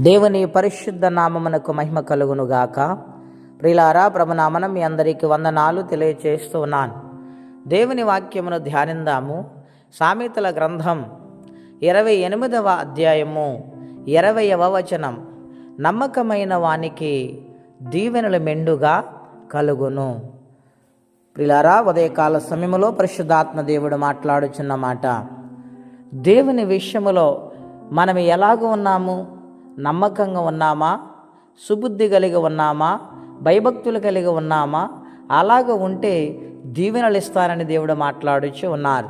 దేవుని పరిశుద్ధ నామమునకు మహిమ కలుగునుగాక. ప్రిలారా ప్రభునామనం మీ అందరికీ వందనాలు తెలియచేస్తూ ఉన్నాను. దేవుని వాక్యమును ధ్యానిందాము. సామెతల గ్రంథం ఇరవై ఎనిమిదవ అధ్యాయము ఇరవయవ వచనం. నమ్మకమైన వానికి దీవెనలు మెండుగా కలుగును. ప్రిలారా ఉదయకాల సమయంలో పరిశుద్ధాత్మ దేవుడు మాట్లాడుచున్న మాట. దేవుని విషయములో మనం ఎలాగ ఉన్నాము? నమ్మకంగా ఉన్నామా? సుబుద్ధి కలిగి ఉన్నామా? భయభక్తులు కలిగి ఉన్నామా? అలాగ ఉంటే దీవెనలు ఇస్తారని దేవుడు మాట్లాడుచు ఉన్నారు.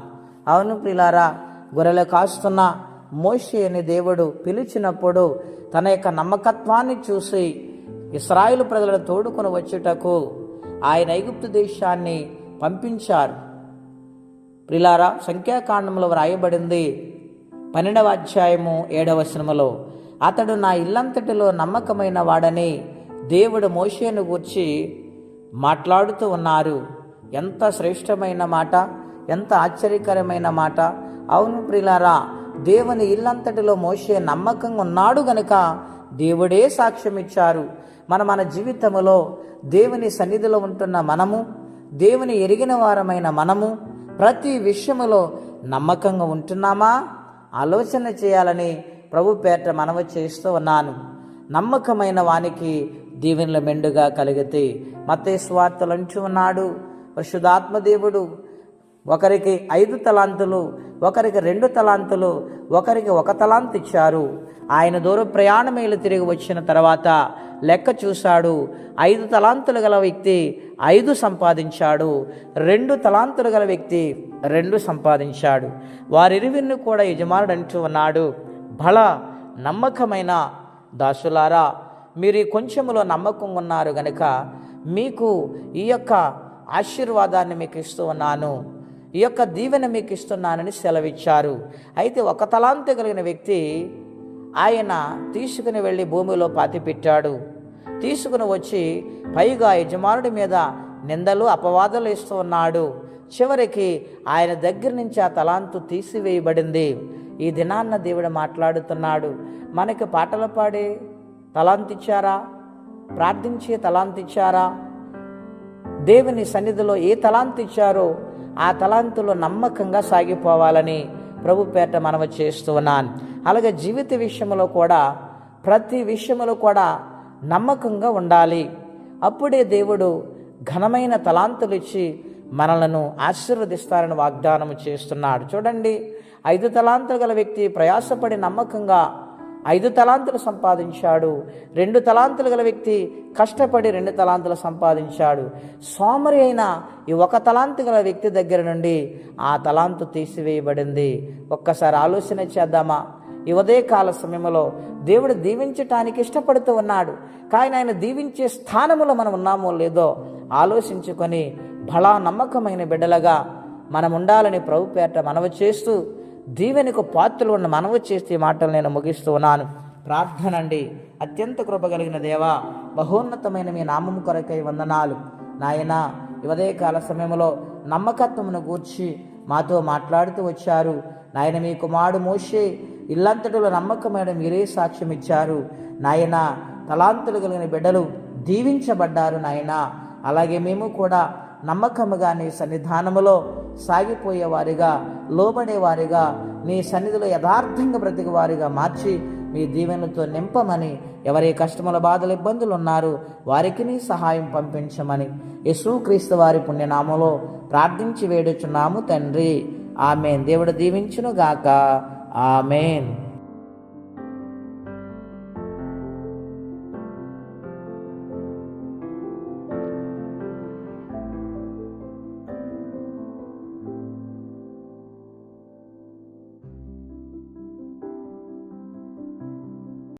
అవును ప్రిలారా గొర్రెలు కాస్తున్న మోషి అని దేవుడు పిలిచినప్పుడు తన యొక్క నమ్మకత్వాన్ని చూసి ఇస్రాయిల్ ప్రజలను తోడుకొని వచ్చుటకు ఆయన ఐగుప్తు దేశాన్ని పంపించారు. ప్రిలారా సంఖ్యాకాండంలో వ్రాయబడింది పన్నెండవ అధ్యాయము ఏడవ సినిమలో అతడు నా ఇల్లంతటిలో నమ్మకమైన వాడని దేవుడు మోషేను గూర్చి మాట్లాడుతూ ఉన్నారు. ఎంత శ్రేష్టమైన మాట ఎంత ఆశ్చర్యకరమైన మాట. అవును ప్రిలారా దేవుని ఇల్లంతటిలో మోషే నమ్మకంగా ఉన్నాడు గనుక దేవుడే సాక్ష్యం ఇచ్చారు మన మన జీవితంలో దేవుని సన్నిధిలో ఉంటున్న మనము దేవుని ఎరిగిన వారమైన మనము ప్రతి విషయములో నమ్మకంగా ఉంటున్నామా? ఆలోచన చేయాలని ప్రభు పేట మనవి చేస్తూ ఉన్నాను. నమ్మకమైన వానికి దీవెనల మెండుగా కలిగితే మతే స్వార్థలు ఉన్నాడు. పరిశుధాత్మదేవుడు ఒకరికి ఐదు తలాంతులు ఒకరికి రెండు తలాంతులు ఒకరికి ఒక తలాంత్ ఇచ్చారు. ఆయన దూర ప్రయాణమేలు తిరిగి వచ్చిన తర్వాత లెక్క చూశాడు. ఐదు తలాంతులు గల వ్యక్తి ఐదు సంపాదించాడు. రెండు తలాంతులు గల వ్యక్తి రెండు సంపాదించాడు. వారిరువిన్ను కూడా యజమానుడు అంటూ ఉన్నాడు. బల నమ్మకమైన దాసులారా మీరు కొంచెములో నమ్మకం ఉన్నారు గనుక మీకు ఈ యొక్క ఆశీర్వాదాన్ని మీకు ఇస్తూ ఉన్నాను. ఈ యొక్క దీవెన మీకు ఇస్తున్నానని సెలవిచ్చారు. అయితే ఒక తలాంతి కలిగిన వ్యక్తి ఆయన తీసుకుని వెళ్ళి భూమిలో పాతిపెట్టాడు. తీసుకుని వచ్చి పైగా యజమానుడి మీద నిందలు అపవాదాలు ఇస్తూ ఉన్నాడు. చివరికి ఆయన దగ్గర నుంచి ఆ తలాంతు తీసివేయబడింది. ఈ దినాన్న దేవుడు మాట్లాడుతున్నాడు. మనకి పాటలు పాడే తలాంతిచ్చారా? ప్రార్థించే తలాంతిచ్చారా? దేవుని సన్నిధిలో ఏ తలాంతిచ్చారో ఆ తలాంతులో నమ్మకంగా సాగిపోవాలని ప్రభు పేట మనవ చేస్తూ ఉన్నాను. అలాగే జీవిత విషయంలో కూడా ప్రతి విషయంలో కూడా నమ్మకంగా ఉండాలి. అప్పుడే దేవుడు ఘనమైన తలాంతులు ఇచ్చి మనలను ఆశీర్వదిస్తారని వాగ్దానం చేస్తున్నాడు. చూడండి ఐదు తలాంతులు గల వ్యక్తి ప్రయాసపడి నమ్మకంగా ఐదు తలాంతులు సంపాదించాడు. రెండు తలాంతులు గల వ్యక్తి కష్టపడి రెండు తలాంతులు సంపాదించాడు. సోమరి అయిన ఈ ఒక తలాంతు గల వ్యక్తి దగ్గర నుండి ఆ తలాంతు తీసివేయబడింది. ఒక్కసారి ఆలోచన చేద్దామా? ఈ ఉదయకాల సమయంలో దేవుడు దీవించటానికి ఇష్టపడుతూ ఉన్నాడు. కానీ ఆయన దీవించే స్థానంలో మనం ఉన్నామో లేదో ఆలోచించుకొని బలా నమ్మకమైన బిడ్డలుగా మనం ఉండాలని ప్రభు పేట మనవి చేస్తూ దీవెనకు పాత్రలు ఉన్న మనవి చేస్తే మాటలు నేను ముగిస్తూ ఉన్నాను. ప్రార్థన అండి అత్యంత కృప కలిగిన దేవా బహోన్నతమైన మీ నామము కొరకై వందనాలు. నాయన కాల సమయంలో నమ్మకత్వమును గూర్చి మాతో మాట్లాడుతూ వచ్చారు. నాయన మీ కుమారుడు మోషే ఇల్లంతటిలో నమ్మకమైన మీరే సాక్ష్యం ఇచ్చారు. నాయన తలాంతులు కలిగిన బిడ్డలు దీవించబడ్డారు నాయన. అలాగే మేము కూడా నమ్మకముగా నీ సన్నిధానములో సాగిపోయేవారిగా లోబడేవారిగా నీ సన్నిధిలో యథార్థంగా బ్రతికివారిగా మార్చి మీ దీవెనతో నింపమని ఎవరి కష్టముల బాధలు ఇబ్బందులు ఉన్నారు వారికి నీ సహాయం పంపించమని. యేసుక్రీస్తు వారి పుణ్యనామలో ప్రార్థించి వేడుచున్నాము తండ్రి. ఆమెన్. దేవుడు దీవించును గాక ఆమెన్.